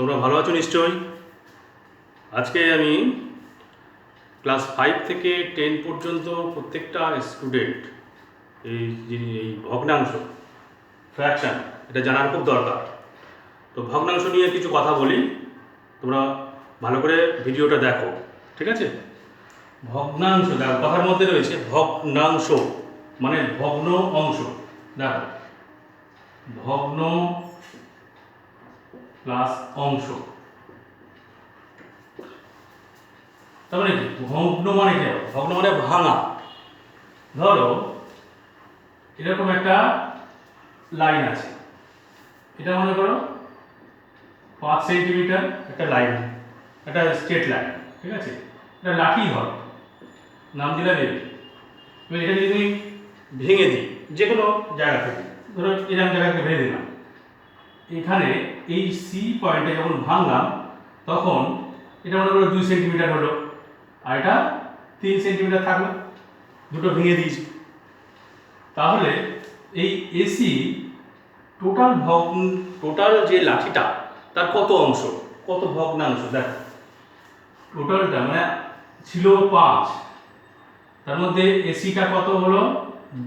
তোমরা ভালো আছো নিশ্চয়ই? আজকে আমি ক্লাস ফাইভ থেকে টেন পর্যন্ত প্রত্যেকটা স্টুডেন্ট, এই যিনি এই ভগ্নাংশ ফ্র্যাকশন এটা জানার খুব দরকার। তো ভগ্নাংশ নিয়ে কিছু কথা বলি, তোমরা ভালো করে ভিডিওটা দেখো, ঠিক আছে? ভগ্নাংশ, দেখো, কথার মধ্যে রয়েছে ভগ্নাংশ মানে ভগ্ন অংশ, দেখো। ভগ্ন প্লাস অংশ। তার মানে কি? ভগ্ন মানে কি ভগ্ন মানে ভাঙা। ধরো, এরকম একটা লাইন আছে। এটা মনে করো, পাঁচ সেন্টিমিটার একটা লাইন একটা স্ট্রেট লাইন ঠিক আছে? এটা লাঠি ধরো নাম দিলাম এবার এটা যদি তুমি ভেঙে দিই যে কোনো জায়গা থেকে, ধরো এরকম জায়গা থেকে ভেঙে দিলাম। এখানে এই সি পয়েন্টে যখন ভাঙলাম, তখন এটা মনে করো দুই সেন্টিমিটার হলো। আর এটা তিন সেন্টিমিটার থাকল। দুটো ভেঙে দিয়েছি। তাহলে এই এসি টোটাল ভগ টোটাল যে লাঠিটা, তার কত অংশ? কত ভগ্নাংশ? দেখো। টোটালটা মানে ছিল পাঁচ। তার মধ্যে এসিটা কত হলো?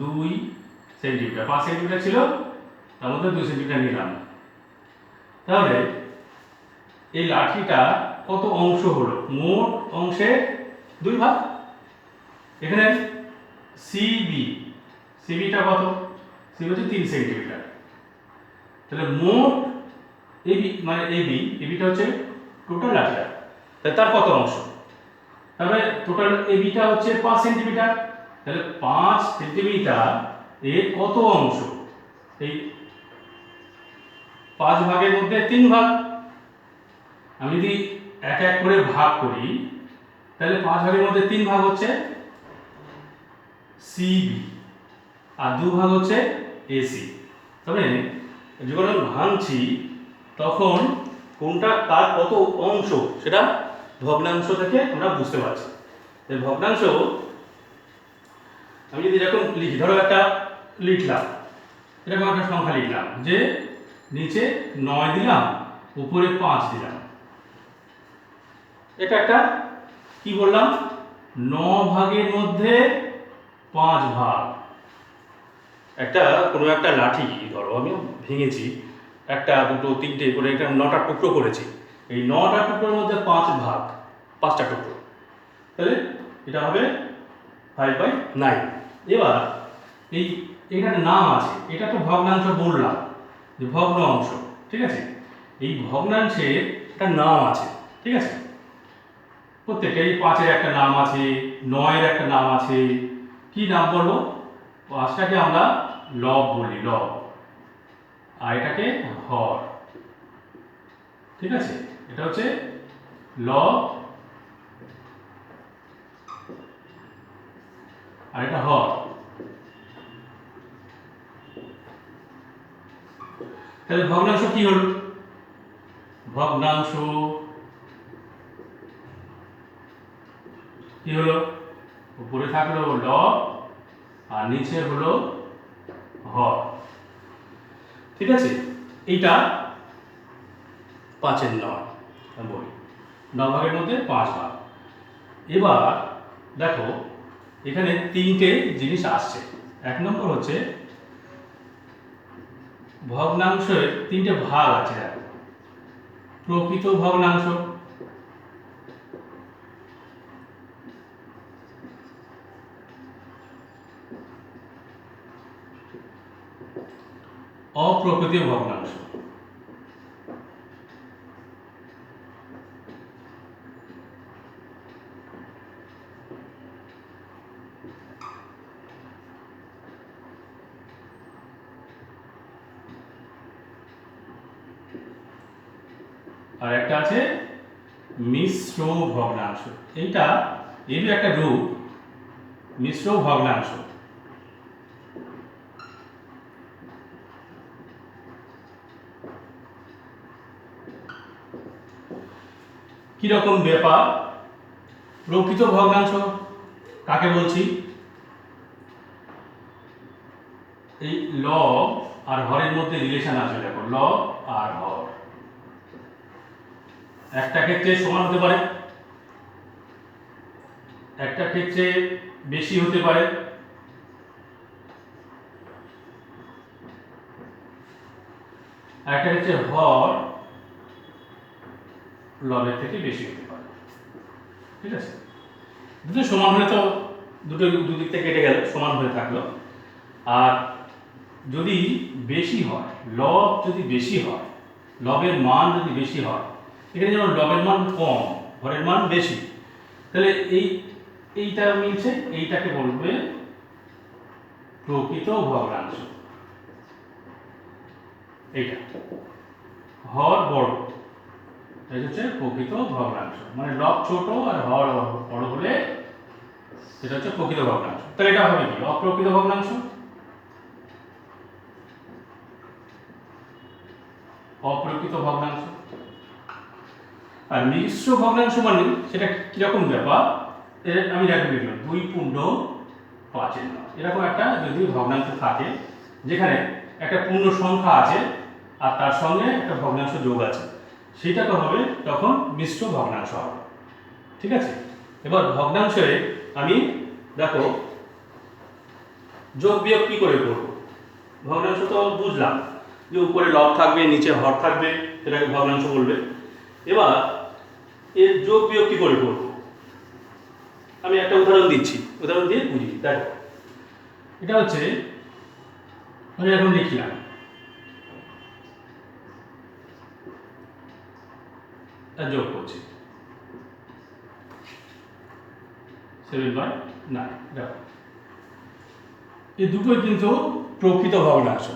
দুই সেন্টিমিটার পাঁচ সেন্টিমিটার ছিল, তার মধ্যে দুই সেন্টিমিটার নিলাম। তাহলে এই লাঠিটা কত অংশ হলো? মোট অংশে দুই ভাগ। এখানে সিবি সিবিটা কত? সিবি হচ্ছে তিন সেন্টিমিটার। তাহলে মোট এবি মানে এবি এবিটা হচ্ছে টোটাল লাঠিটা। তাহলে তার কত অংশ? তাহলে টোটাল এবিটা হচ্ছে পাঁচ সেন্টিমিটার। তাহলে পাঁচ সেন্টিমিটার এর কত অংশ? এই পাঁচ ভাগের মধ্যে তিন ভাগ। আমি যদি এক এক করে ভাগ করি, তাহলে পাঁচ ভাগের মধ্যে তিন ভাগ হচ্ছে সিবি আর দু ভাগ হচ্ছে এসি তবে যখন আমি ভাঙছি, তখন কোনটা তার কত অংশ, সেটা ভগ্নাংশ থেকে আমরা বুঝতে পারছি। এই ভগ্নাংশ, আমি যদি এরকম লিখি, ধরো একটা লিখলাম, এরকম একটা সংখ্যা লিখলাম যে নিচে নয় দিলাম, উপরে পাঁচ দিলাম। এটা একটা, কি বললাম? ন ভাগের মধ্যে পাঁচ ভাগ। একটা, কোনো একটা লাঠি, ধরো আমি ভেঙেছি। একটা, দুটো, তিনটে, করে একটা নটা টুকরো করেছি। এই নটা টুকরোর মধ্যে পাঁচ ভাগ, পাঁচটা টুকরো। তাহলে এটা হবে ফাইভ বাই নাইন এবার, এই, এখানে নাম আছে। এটা তো ভগ্নাংশ বললাম। যে ভগ্ন অংশ, ঠিক আছে? এই ভগ্নাংশে একটা নাম আছে, ঠিক আছে? প্রত্যেকটা এই পাঁচের একটা নাম আছে, নয়ের একটা নাম আছে। কি নাম বলব? পাঁচটাকে আমরা লব বলি, লব। আর এটাকে হর, ঠিক আছে? এটা হচ্ছে লব, আর এটা হর। তাহলে ভগ্নাংশ কি হলো? ভগ্নাংশ কি হলো? উপরে থাকল ল, আর নিচে হলো হর ঠিক আছে? এইটা পাঁচের নয় বলি। ন ভাগের মধ্যে পাঁচ ভাগ। এবার দেখো, এখানে তিনটে জিনিস আসছে। এক নম্বর হচ্ছে ভগ্নাংশের তিনটে ভাগ আছে প্রকৃত ভগ্নাংশ। অপ্রকৃত ভগ্নাংশ। আর একটা আছে মিশ্র ভগ্নাংশ এইটা এরই একটা রূপ মিশ্র ভগ্নাংশ কীরকম ব্যাপার? প্রকৃত ভগ্নাংশ, কাকে বলছি? এই লব আর হরের মধ্যে রিলেশন আছে, দেখো লব আর হর। একটা ক্ষেত্রে সমান হতে পারে। একটা ক্ষেত্রে বেশি হতে পারে। একটা ক্ষেত্রে হর লবের থেকে বেশি হতে পারে। ঠিক আছে? দুটো সমান হলে তো দুটো দুদিক থেকে কেটে গেল, সমান হয়ে থাকল। আর যদি বেশি হয়, লব যদি বেশি হয়, লবের মান যদি বেশি হয় এখানে যেমন লবের মান কম হরের মান বেশি। তাহলে এই, এইটা মিলছে, এইটাকে বলবে প্রকৃত ভগ্নাংশ। এইটা। হর বড়। এই হচ্ছে প্রকৃত ভগ্নাংশ। মানে লব ছোট আর হর বড় হলে সেটা হচ্ছে প্রকৃত ভগ্নাংশ। তাহলে এটা হবে কি? অপ্রকৃত ভগ্নাংশ? অপ্রকৃত ভগ্নাংশ? আর মিশ্র ভগ্নাংশ মানে সেটা কীরকম ব্যাপার? আমি দেখে দেখলাম, দুই পূর্ণ পাঁচের নয় এরকম একটা যদি ভগ্নাংশ থাকে, যেখানে একটা পূর্ণ সংখ্যা আছে আর তার সঙ্গে একটা ভগ্নাংশ যোগ আছে সেটা তো হবে তখন মিশ্র ভগ্নাংশ হবে। ঠিক আছে? এবার ভগ্নাংশে আমি দেখো, যোগ বিয়োগ কি করে করব? ভগ্নাংশ তো বুঝলাম যে উপরে লব থাকবে, নিচে হর থাকবে সেটাকে ভগ্নাংশ বলবে। এবার এর যোগ বিয়োগ কি করে করব? আমি একটা উদাহরণ দিচ্ছি। উদাহরণ দিয়ে বুঝি। দেখো এটা হচ্ছে, আমি এখন লিখলাম। যোগ করছি। সেভেন বাই নাইন দেখো। এই দুটোই কিন্তু প্রকৃত ভগ্নাংশ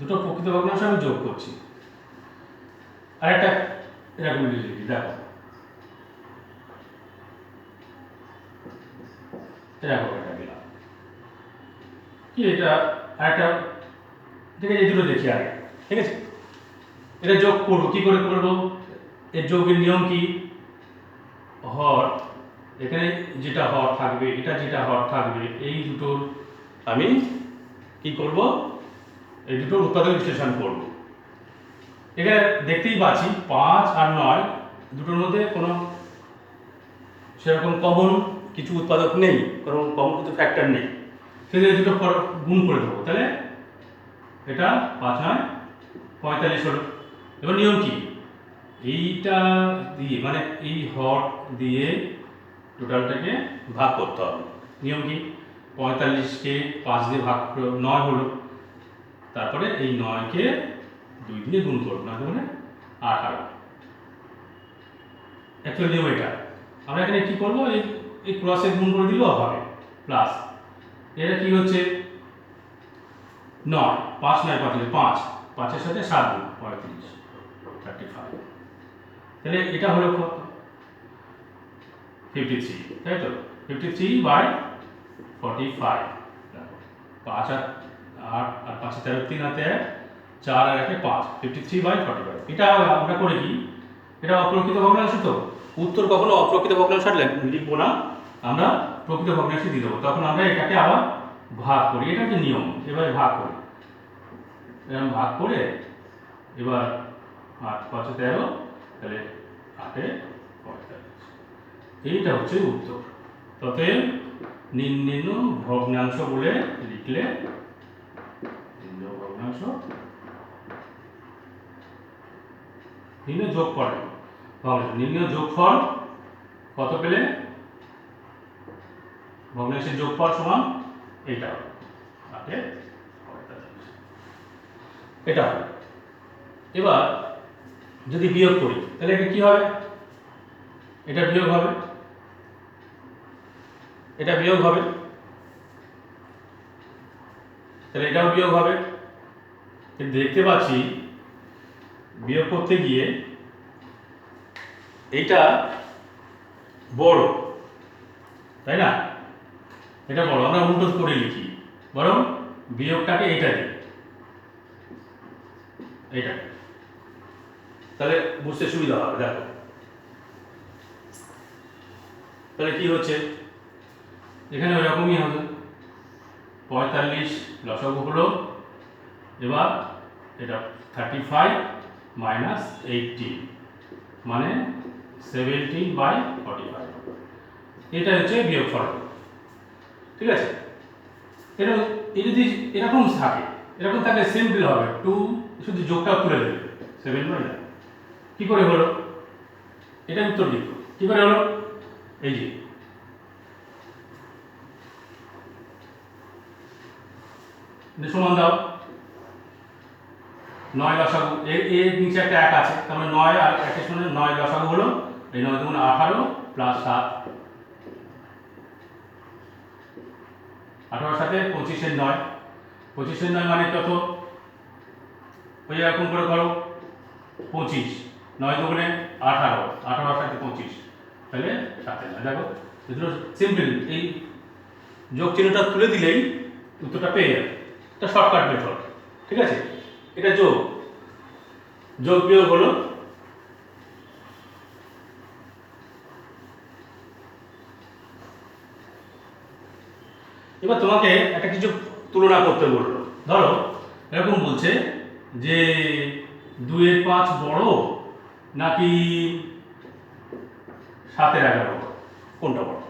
দুটো প্রকৃত ভগ্নাংশ আমি যোগ করছি। আর একটা এরকম লিখি দেখো। কি এটা? একটা ঠিক আছে দুটো দেখি আগে, ঠিক আছে? এটা যোগ করব, কি করে করব? এর যোগের নিয়ম কি? হর, এখানে যেটা হর থাকবে, এটা যেটা হর থাকবে, এই দুটোর আমি কি করব? এই দুটোর উৎপাদক বিশ্লেষণ করব। এখানে দেখতেই পাচ্ছি পাঁচ আর নয় দুটোর মধ্যে কোনো সেরকম কমন কিছু উৎপাদক নেই, কোনো কমন কিছু ফ্যাক্টর নেই। সেজন্য দুটো গুণ করে দেবো। তাহলে এটা পাঁচ নয় পঁয়তাল্লিশ হলো। এবার নিয়ম কি? এইটা দিয়ে মানে এই হর দিয়ে টোটালটাকে ভাগ করতে হবে। নিয়ম কি? পঁয়তাল্লিশকে পাঁচ দিয়ে ভাগ নয় হলো। তারপরে এই নয়কে দুই দিয়ে গুণ করব, না মানে আঠারো। অ্যাকচুয়ালি নিয়ম এটা আমরা এখানে কি করব? এই এই ক্রসে গুণ করে দিলেও হবে। প্লাস এটা কি হচ্ছে? নয়। পাঁচ নয় পঁয়ত্রিশ পাঁচ। পাঁচের সাথে সাত গুণ, পঁয়ত্রিশ থার্টি ফাইভ তাহলে এটা হলো ফিফটি থ্রি তাই তো? Fifty three by forty five পাঁচ আর আট, আর পাঁচে তেরো, তিন হাতে এক, চার আর একে পাঁচ। Fifty three by forty five এটা আমরা করে কি? এটা অপ্রকৃত ভগ্নাংশ তো? উত্তর কখনো অপ্রকৃত ভগ্নাংশ আর লেখ- লিখব না, আমরা প্রকৃত ভগ্নাংশে দিয়ে দেবো। তখন আমরা এটাকে আবার ভাগ করি এটা যে নিয়ম, এবারে ভাগ করি। এরকম ভাগ করে এবার আট, পাঁচে তেরো, তাহলে আটে পঁয়তাল্লিশ। এইটা হচ্ছে উত্তর। তবে নিম্ন ভগ্নাংশ বলে লিখলে, নিম্ন ভগ্নাংশ নিম্ন যোগ করে নিম্ন যোগফল কত পেলে? ভগ্নাংশের যোগফল সমান হবে আটে এটা এবার যদি বিয়োগ করি, তাহলে এটা কি হবে? এটা বিয়োগ হবে। এটা বিয়োগ হবে। তাহলে এটাও বিয়োগ হবে। দেখতে পাচ্ছি বিয়োগ করতে গিয়ে এইটা বড়, তাই না? এটা বড়, আমরা উল্টো করে লিখি। বরং বিয়োগটাকে এইটা দিই। এইটা। তাহলে বুঝতে সুবিধা হবে, দেখো। তাহলে কি হচ্ছে? এখানে ওইরকমই হবে। পঁয়তাল্লিশ লসগু হলো, এবার এটা থার্টি ফাইভ মাইনাস এইটিন মানে সেভেন্টিন বাই ফর্টি ফাইভ এটা হচ্ছে বিয়োগ ফল ঠিক আছে? এটা এটা যদি এরকম থাকে, এরকম থাকলে সিম্পল হবে। টু শুধু যোগটা তুলে দেবে। সেভেন বাই কী করে হলো? এটা উত্তর দিক কী করে হলো? এই যে। সমান দাও। নয় দশাগু এর এর নিচে একটা এক আছে। তার মানে নয় আর একের সঙ্গে নয় দশাগু হলো, এই নয় দুগুণ আঠারো প্লাস সাত। আঠারোর সাথে পঁচিশের নয়। পঁচিশের নয় মানে কত? ওই এরকম করে করো? পঁচিশ। নয় দুগুণে আঠারো। আঠারোর সাথে পঁচিশ। তাহলে সাতের নয়। দেখো দুটো সিম্পল এই যোগ চিহ্নটা তুলে দিলেই উত্তরটা পেয়ে যাবে। এটা শর্টকাট মেথড ঠিক আছে? এটা যোগ। যোগ বিয়োগ হলো এবার তোমাকে একটা কিছু তুলনা করতে বলল। ধরো, এরকম বলছে যে দুয়ের পাঁচ বড় নাকি সাতের এগারো কোনটা বড়?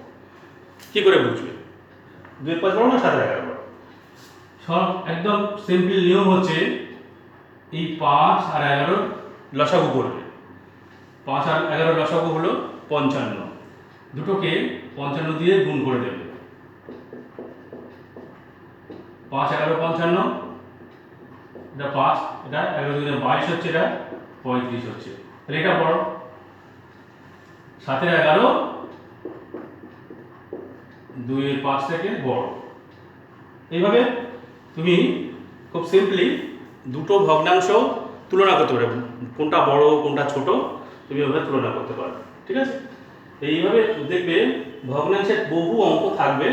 কি করে বুঝবে? দুয়ের পাঁচ বড় না সাতের এগারো বড়? সব একদম সিম্পল নিয়ম হচ্ছে এই পাঁচ আর এগারো লসাগু করবে। পাঁচ আর এগারো লসাগু হলো পঞ্চান্ন। দুটোকে পঞ্চান্ন দিয়ে গুণ করে দেবে। পাঁচ, এগারো, পঞ্চান্ন। এটা পাঁচ, এটা এগারো দুগুণে বাইশ হচ্ছে, এটা পঁয়ত্রিশ হচ্ছে। তাহলে এটা বড় সাতের এগারো দুইয়ের পাঁচ থেকে বড়। এইভাবে তুমি খুব সিম্পলি দুটো ভগ্নাংশ তুলনা করতে পারবে। কোনটা বড়, কোনটা ছোট, তুমি ওভাবে তুলনা করতে পারো ঠিক আছে? এইভাবে দেখবে ভগ্নাংশের বহু অঙ্ক থাকবে,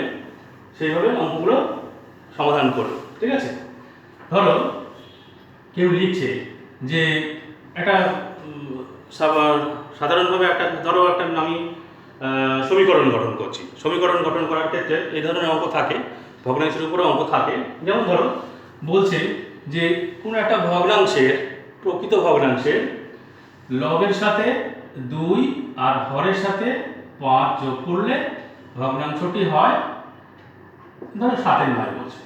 সেইভাবে অঙ্কগুলো সমাধান করবে, ঠিক আছে? ধরো, কেউ লিখছে যে একটা সাধারণভাবে একটা, ধরো একটা আমি সমীকরণ গঠন করছি। সমীকরণ গঠন করার ক্ষেত্রে এই ধরনের অঙ্ক থাকে, ভগ্নাংশের উপরে অঙ্ক থাকে। যেমন ধরো, বলছে যে কোনো একটা ভগ্নাংশের, প্রকৃত ভগ্নাংশের লবের সাথে দুই আর হরের সাথে পাঁচ যোগ করলে ভগ্নাংশটি হয়, ধরো সাতের নয় বলছে।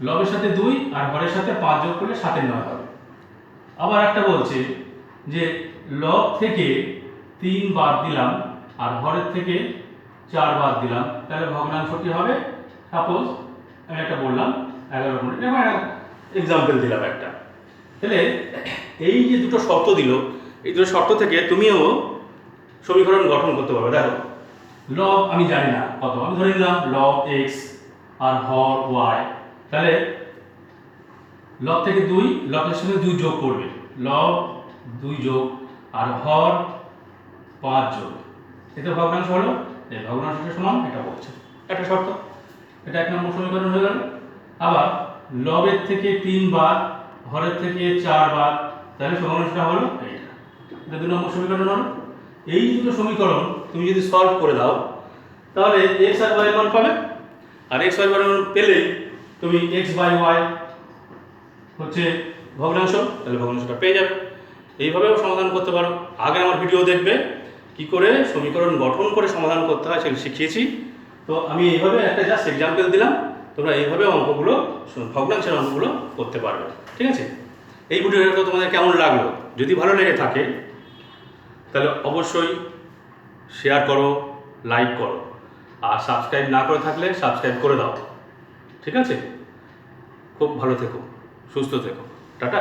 লবের সাথে দুই আর হরের সাথে পাঁচ যোগ করলে সাতের নয় হবে। আবার একটা বলছে যে লব থেকে তিন বাদ দিলাম আর হরের থেকে চার বাদ দিলাম, তাহলে ভগ্নাংশটি হবে সাপোজ আমি একটা বললাম এগারো মিনিট এবার এক্সাম্পল দিলাম একটা। তাহলে এই যে দুটো শর্ত দিল, এই দুটো শর্ত থেকে তুমিও সমীকরণ গঠন করতে পারবে। দেখো লব আমি জানি না কত, আমি ধরে নিলাম লব এক্স আর হর ওয়াই তাহলে লব থেকে দুই লবের সঙ্গে দুই যোগ করবে। লব দুই যোগ আর হর পাঁচ যোগ। এতে ভগ্নাংশ হলো, এই ভগ্নাংশটা সমান, এটা বলছে। একটা শর্ত, এটা এক নম্বর সমীকরণ হয়ে গেল। আবার লবের থেকে তিন বার হরের থেকে চার বার তাহলে ভগ্নাংশটা হলো এটা দু নম্বর সমীকরণ হলো। এই দুটো সমীকরণ তুমি যদি সলভ করে দাও, তাহলে এক্স আর ওয়াই মান পাবে। আর এক্স ওয়াই মান পেলে তুমি এক্স বাই ওয়াই হচ্ছে ভগ্নাংশ, তাহলে ভগ্নাংশটা পেয়ে যাবে। এইভাবেও সমাধান করতে পারো। আগে আমার ভিডিও দেখবে কি করে সমীকরণ গঠন করে সমাধান করতে হয় সেগুলো শিখিয়েছি। তো আমি এইভাবে একটা জাস্ট এক্সাম্পল দিলাম। তোমরা এইভাবে অঙ্কগুলো ভগ্নাংশের অঙ্কগুলো করতে পারবে, ঠিক আছে? এই ভিডিওটা তোমাদের কেমন লাগল? যদি ভালো লেগে থাকে, তাহলে অবশ্যই শেয়ার করো লাইক করো, আর সাবস্ক্রাইব না করে থাকলে সাবস্ক্রাইব করে দাও, ঠিক আছে? খুব ভালো থেকো, সুস্থ থেকো, টাটা।